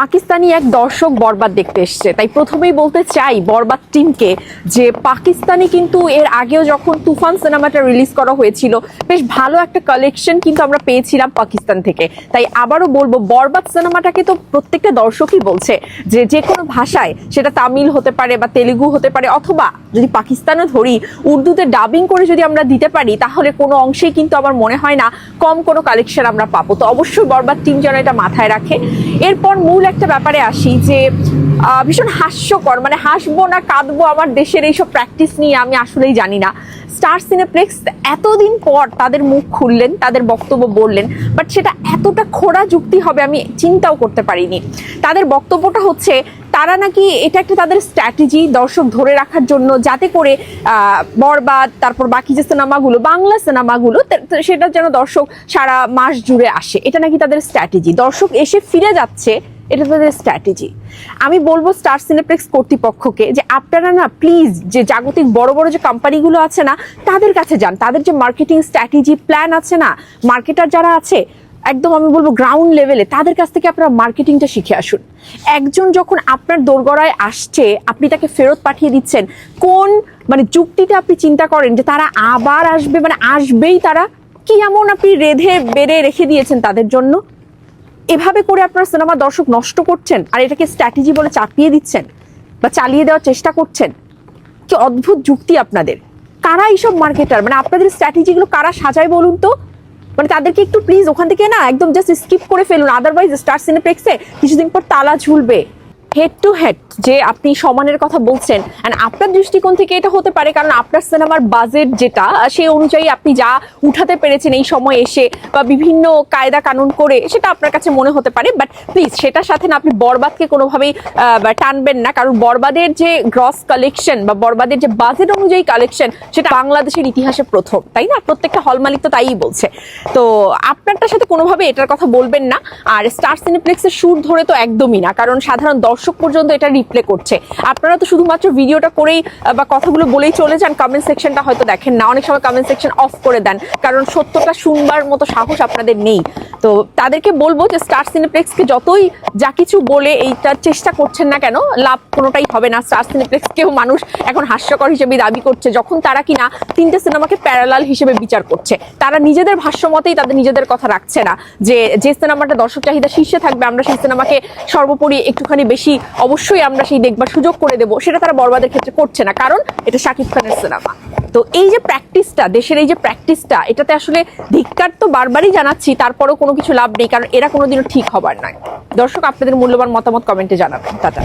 পাকিস্তানি এক দর্শক বরবাদ দেখতে এসছে। তাই প্রথমেই বলতে চাই বরবাদ টিমকে যে পাকিস্তানি কিন্তু এর আগেও যখন তুফান সিনেমাটা রিলিজ করা হয়েছিল, বেশ ভালো একটা কালেকশন কিন্তু আমরা পেয়েছিলাম পাকিস্তান থেকে। তাই আবারও বলব, বরবাদ সিনেমাটাকে তো প্রত্যেকটা দর্শকই বলছে যে যে কোনো ভাষায় সেটা তামিল হতে পারে বা তেলেগু হতে পারে, অথবা যদি পাকিস্তানও ধরি, উর্দুতে ডাবিং করে যদি আমরা দিতে পারি, তাহলে কোনো অংশেই কিন্তু আমার মনে হয় না কম কোনো কালেকশন আমরা পাবো। তো অবশ্যই বরবাদ টিম যেন এটা মাথায় রাখে। এরপর মূল একটা ব্যাপারে আসি যে ভীষণ হাস্যকর মানে হাসবো না কাঁদবো আমার দেশের এইসব প্র্যাকটিস নিয়ে আমি আসলেই জানি না। স্টার সিনেপ্লেক্স এতদিন পর তাদের মুখ খুললেন, তাদের বক্তব্য বললেন বাট সেটা এতটা খোড়া যুক্তি হবে আমি চিন্তাও করতে পারিনি। তাদের বক্তব্যটা হচ্ছে, তারা নাকি এটা একটা তাদের স্ট্র্যাটেজি দর্শক ধরে রাখার জন্য যাতে করে বরবাদ, তারপর বাকি যে সিনেমাগুলো বাংলা সিনেমাগুলো সেটা যেন দর্শক সারা মাস জুড়ে আসে। এটা নাকি তাদের স্ট্র্যাটেজি দর্শক এসে ফিরে যাচ্ছে এটা তাদের স্ট্র্যাটেজি আমি বলব স্টার সিনেপ্লেক্স কর্তৃপক্ষকে যে আপনারা না প্লিজ যে জাগতিক বড় বড় যে কোম্পানিগুলো আছে না, তাদের কাছে যান। তাদের যে মার্কেটিং স্ট্র্যাটেজি প্ল্যান আছে না মার্কেটার যারা আছে, একদম আমি বলব গ্রাউন্ড লেভেলে তাদের কাছ থেকে আপনারা মার্কেটিংটা শিখে আসুন। একজন যখন আপনার দোরগড়ায় আসছে, আপনি তাকে ফেরত পাঠিয়ে দিচ্ছেন, কোন মানে যুক্তিতে আপনি চিন্তা করেন যে তারা আবার আসবে মানে আসবেই তারা? কি এমন আপনি রেধে বেড়ে রেখে দিয়েছেন তাদের জন্য? এভাবে করে আপনার সিনেমা দর্শক নষ্ট করছেন আর এটাকে স্ট্র্যাটেজি বলে চাপিয়ে দিচ্ছেন বা চালিয়ে দেওয়ার চেষ্টা করছেন, কি অদ্ভুত যুক্তি আপনাদের। কারা এইসব মার্কেটার মানে আপনাদের স্ট্র্যাটেজিগুলো কারা সাজায় বলুন তো? মানে তাদেরকে একটু প্লিজ ওখান থেকে না একদম জাস্ট স্কিপ করে ফেলুন আদারওয়াইজ স্টার সিনেপ্লেক্সে কিছুদিন পর তালা ঝুলবে। হেড টু হেড যে আপনি সমানের কথা বলছেন অ্যান্ড আপনার দৃষ্টিকোণ থেকে এটা হতে পারে কারণ আপনার সিনেমার বাজেট যেটা সেই অনুযায়ী আপনি যা উঠাতে পেরেছেন এই সময় এসে বা বিভিন্ন কায়দা কানুন করে, সেটা আপনার কাছে মনে হতে পারে বাট প্লিজ সেটার সাথে না আপনি বরবাদকে কোনোভাবেই টানবেন না, কারণ বরবাদের যে গ্রস কালেকশন বা বরবাদের যে বাজেট অনুযায়ী কালেকশন সেটা বাংলাদেশের ইতিহাসে প্রথম, তাই না? প্রত্যেকটা হল মালিক তো তাই বলছে। তো আপনারটার সাথে কোনোভাবে এটার কথা বলবেন না, আর স্টার সিনেপ্লেক্সের সুর ধরে তো একদমই না, কারণ সাধারণ দর্শক পর্যন্ত এটা রিপ্লে করছে। আপনারা তো শুধুমাত্র ভিডিওটা করেই বা কথাগুলো বলেই চলে যান কমেন্ট সেকশনটা হয়তো দেখেন না। অনেক সময় কমেন্ট সেকশন অফ করে দেন, কারণ সত্যটা শুনবার মতো সাহস আপনাদের নেই। তো তাদেরকে বলব যে স্টার সিনেপ্লেক্সকে যতই যা কিছু বলে এইটার চেষ্টা করছেন না কেন, লাভ কোনোটাই হবে না। স্টার সিনেপ্লেক্সকেও মানুষ এখন হাস্যকর হিসেবে দাবি করছে, যখন তারা কিনা তিনটে সিনেমাকে প্যারালাল হিসেবে বিচার করছে। তারা নিজেদের ভাষ্য মতেই তাদের নিজেদের কথা রাখছে না, যে যে সিনেমাটা দর্শক চাহিদা শীর্ষে থাকবে, আমরা সেই সিনেমাকে সর্বোপরি একটুখানি বেশি অবশ্যই আমরা সেই দেখবার সুযোগ করে দেব। সেটা তারা বরবাদের ক্ষেত্রে করছে না, কারণ এটা শাকিব খানের সিনেমা। তো এই যে প্র্যাকটিসটা দেশের এই যে প্র্যাকটিসটা এটাতে আসলে ধিক্কার তো বারবারই জানাচ্ছি, তারপরেও কোনো কিছু লাভ নেই, কারণ এরা কোনোদিনও ঠিক হবার নয় দর্শক, আপনাদের মূল্যবান মতামত কমেন্টে জানাবেন। টাটা।